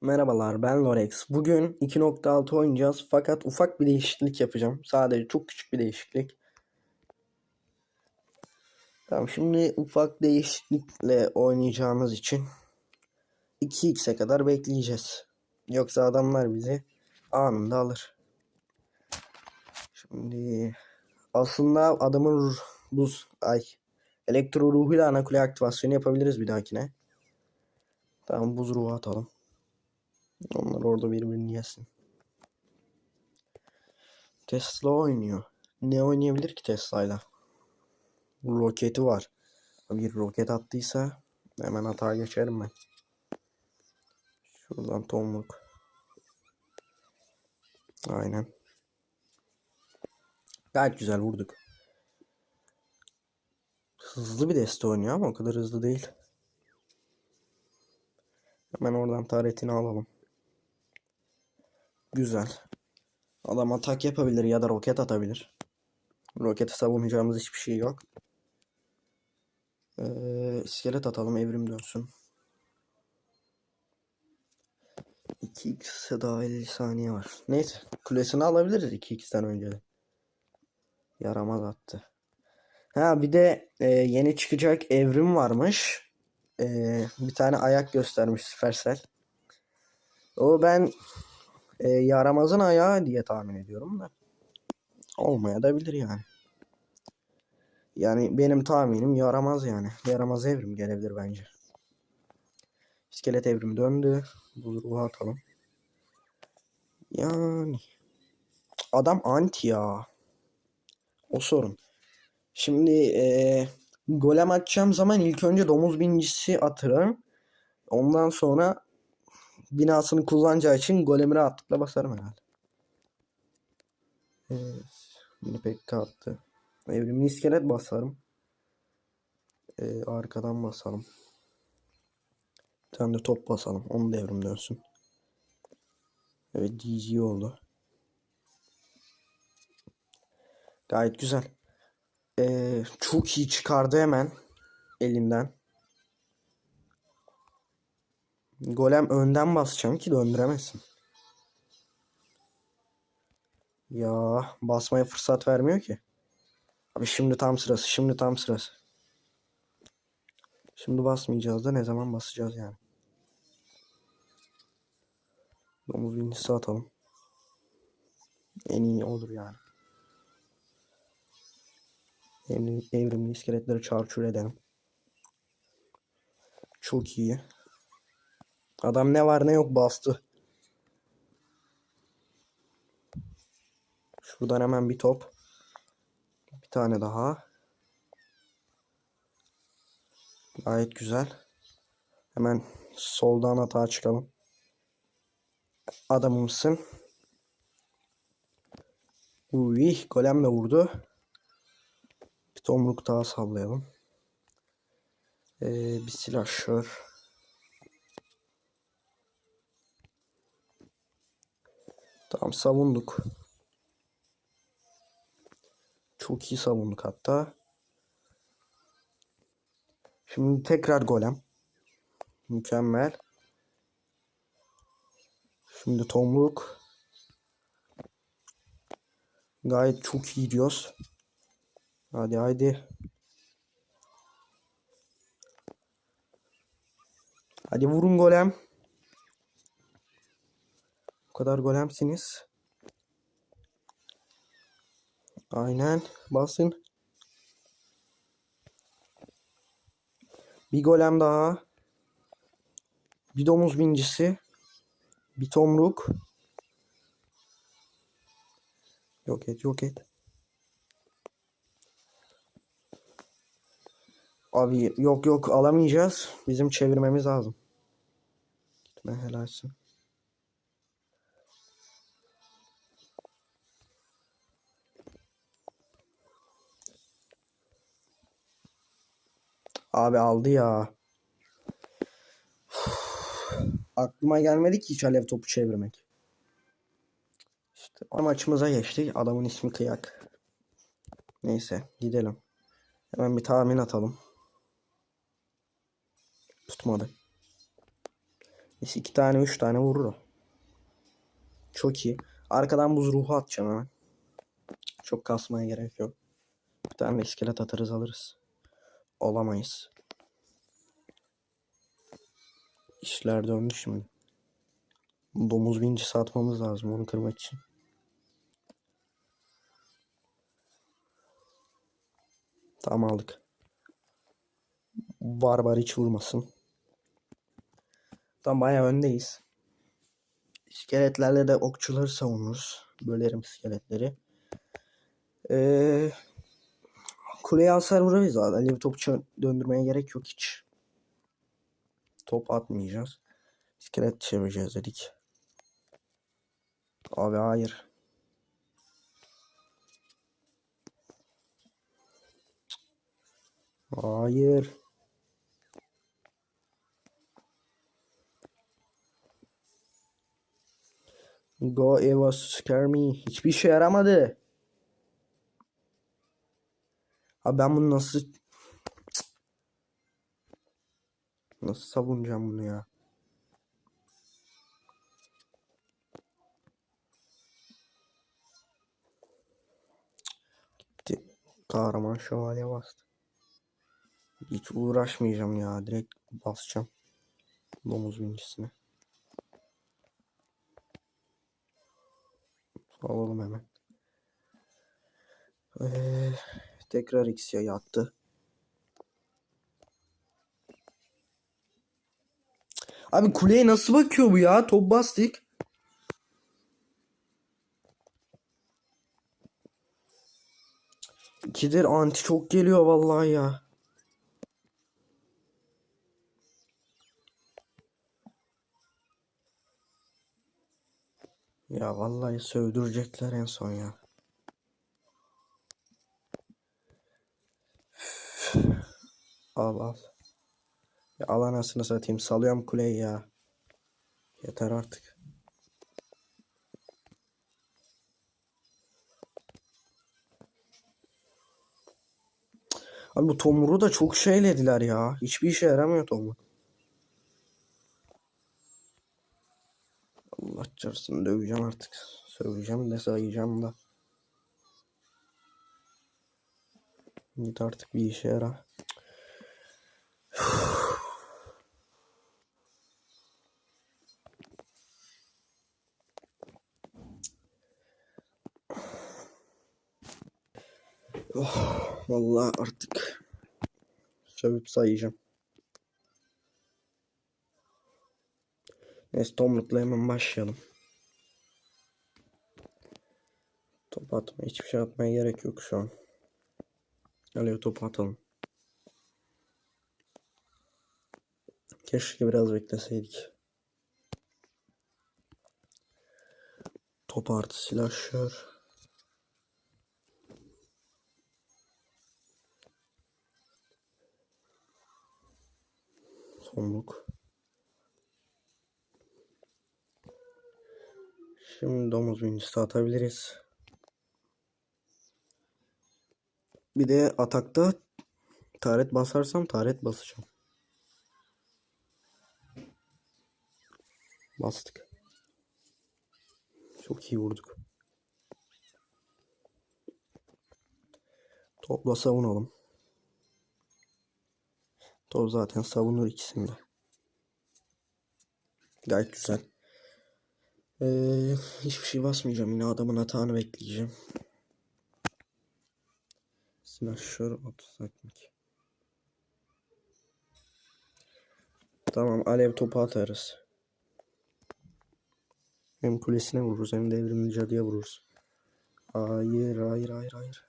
Merhabalar ben Lorex. Bugün 2.6 oynayacağız fakat ufak bir değişiklik yapacağım. Sadece çok küçük bir değişiklik. Tamam şimdi ufak değişiklikle oynayacağımız için 2x'e kadar bekleyeceğiz. Yoksa adamlar bizi anında alır. Şimdi aslında adamın buz ay elektro ruhuyla ana kule aktivasyonu yapabiliriz bir dahakine. Tamam buz ruhu atalım. Onlar orada birbirini yesin. Tesla oynuyor. Ne oynayabilir ki Tesla'yla? Roketi var. Bir roket attıysa hemen hata geçerim ben. Şuradan tomruk. Aynen. Gayet güzel vurduk. Hızlı bir deste oynuyor ama o kadar hızlı değil. Hemen oradan taretini alalım. Güzel. Adam atak yapabilir ya da roket atabilir. Roketi savunacağımız hiçbir şey yok. Ee, iskelet atalım evrim dönsün. 2x'e daha 50 saniye var. Neyse kulesini alabiliriz 2x'ten önce de. Yaramaz attı. Ha bir de e, yeni çıkacak evrim varmış. E, bir tane ayak göstermiş Supercell. O ben e, yaramazın ayağı diye tahmin ediyorum da. Olmaya da bilir yani. Yani benim tahminim yaramaz yani. Yaramaz evrim gelebilir bence. İskelet evrim döndü. Bu ruhu atalım. Yani. Adam anti ya. O sorun. Şimdi e, golem atacağım zaman ilk önce domuz binicisi atarım. Ondan sonra binasını kullanacağı için golemi rahatlıkla basarım herhalde. Evet. Bunu pek attı. Evrimli iskelet basarım. Ee, arkadan basalım. Bir tane de top basalım. Onu da evrim dönsün. Evet GG oldu. Gayet güzel. Ee, çok iyi çıkardı hemen elinden. Golem önden basacağım ki döndüremezsin. Ya basmaya fırsat vermiyor ki. Abi şimdi tam sırası. Şimdi tam sırası. Şimdi basmayacağız da ne zaman basacağız yani. Domuz binicisi atalım. En iyi olur yani. Evrimli, evrimli iskeletleri çarçur edelim. Çok iyi. Adam ne var ne yok bastı. Şuradan hemen bir top. Bir tane daha. Gayet güzel. Hemen soldan atağa çıkalım. Adamımsın. Uy, golem de vurdu. Bir tomruk daha sallayalım. Ee, bir silahşör. Tamam savunduk. Çok iyi savunduk hatta. Şimdi tekrar golem. Mükemmel. Şimdi tomruk. Gayet çok iyi diyoruz. Hadi haydi. Hadi vurun golem. Kadar golemsiniz. Aynen. Basın. Bir golem daha. Bir domuz bincisi. Bir tomruk. Yok et yok et. Abi yok yok alamayacağız. Bizim çevirmemiz lazım. Gitme helalsin. Abi aldı ya. Aklıma gelmedi ki hiç alev topu çevirmek. İşte maçımıza geçtik. Adamın ismi Kıyak. Neyse gidelim. Hemen bir tahmin atalım. Tutmadı. Biz iki tane üç tane vurur o. Çok iyi. Arkadan buz ruhu atacağım hemen. Çok kasmaya gerek yok. Bir tane iskelet atarız alırız. Olamayız. İşler döndü şimdi. Domuz vincisi atmamız lazım onu kırmak için. Tamam aldık. Barbar hiç vurmasın. Tam bayağı öndeyiz. İskeletlerle de okçuları savunuruz. Bölerim iskeletleri. Ee, kuleye hasar vurarız zaten. Alev topu döndürmeye gerek yok hiç. Top atmayacağız. İskelet çevireceğiz dedik. Abi hayır. Hayır. Go Eva scare me. Hiçbir işe yaramadı. Abi ben bunu nasıl nasıl savunacağım bunu ya? Gitti. Kahraman şövalye bastı. Hiç uğraşmayacağım ya. Direkt basacağım. Domuz bincisine. Alalım hemen. Ee, tekrar X'ye yattı. Abi kuleye nasıl bakıyor bu ya? Top bastık. İkidir anti çok geliyor vallahi ya. Ya vallahi sövdürecekler en son ya. Al al. Ya al anasını satayım. Salıyorum kuleyi ya. Yeter artık. Abi bu Tomur'u da çok şeylediler ya. Hiçbir işe yaramıyor Tomur. Allah çarpsın döveceğim artık. Söveceğim de sayacağım da. Git artık bir işe yara. Oh, vallahi artık sövüp sayacağım. Neyse Tomruk'la hemen başlayalım. Top atma. Hiçbir şey atmaya gerek yok şu an. Alev topu atalım. Keşke biraz bekleseydik. Top artı silahşör. Tomruk. Şimdi domuz bincisi atabiliriz. Bir de atakta taret basarsam taret basacağım. Bastık. Çok iyi vurduk. Topla savunalım. Top zaten savunur ikisini de. Gayet güzel. Ee, hiçbir şey basmayacağım. Yine adamın hatağını bekleyeceğim. Slasher 30 ekmek. Tamam alev topu atarız. Hem kulesine vururuz hem de evrimli cadıya vururuz. Hayır hayır hayır hayır.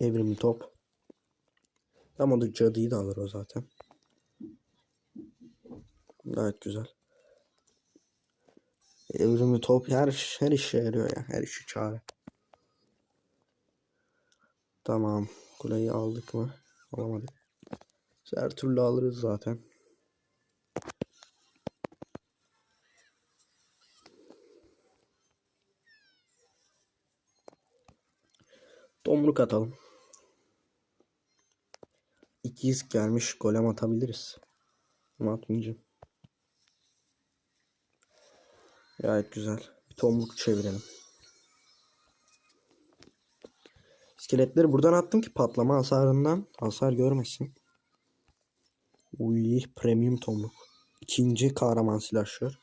Evrimli top. Ama da cadıyı da alır o zaten. Gayet güzel. Evrimli top her, her işe yarıyor ya. Her işi çare. Tamam. Kuleyi aldık mı? Alamadık. Her türlü alırız zaten. Tomruk atalım. İkiz gelmiş. Golem atabiliriz. Ama atmayacağım. Gayet güzel. Bir tomruk çevirelim. İskeletleri buradan attım ki patlama hasarından hasar görmesin. Uy, premium tomruk. İkinci kahraman silahşör.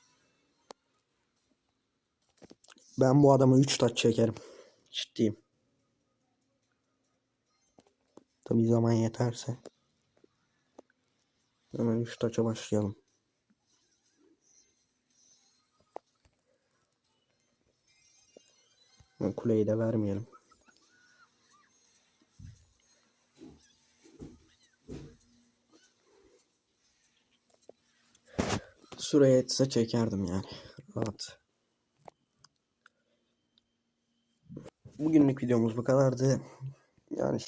Ben bu adama 3 taç çekerim. Ciddiyim. Tabii zaman yeterse. Hemen 3 taça başlayalım. Kuleyi de vermeyelim. Süre yetse çekerdim yani. Rahat. Bugünlük videomuz bu kadardı. Yani